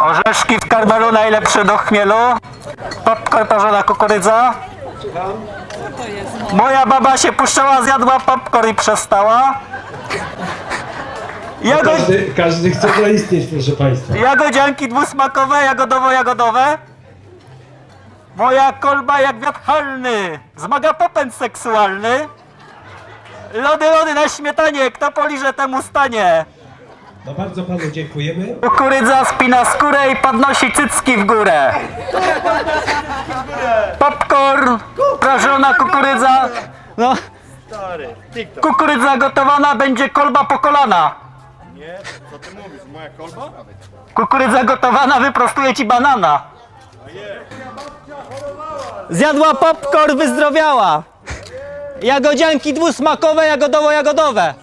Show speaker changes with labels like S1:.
S1: Orzeszki w karmelu najlepsze do chmielu. Popcorn parzona kukurydza. Moja baba się puszczała, zjadła popcorn i przestała. Jagod...
S2: Każdy, każdy chce zaistnieć, proszę Państwa.
S1: Jagodzianki dwusmakowe, jagodowo-jagodowe. Moja kolba jak wiatr halny, zmaga popęd seksualny. Lody, lody na śmietanie, kto poliże temu stanie.
S2: No bardzo Panu dziękujemy.
S1: Kukurydza spina skórę i podnosi cycki w górę. Popcorn, prażona kukurydza. No,
S3: Stary, TikTok.
S1: kukurydza gotowana, będzie kolba po kolana.
S3: Nie, co ty mówisz? Moja kolba?
S1: Kukurydza gotowana, wyprostuje ci banana. Zjadła popcorn, wyzdrowiała. Jagodzianki dwusmakowe, jagodowo-jagodowe.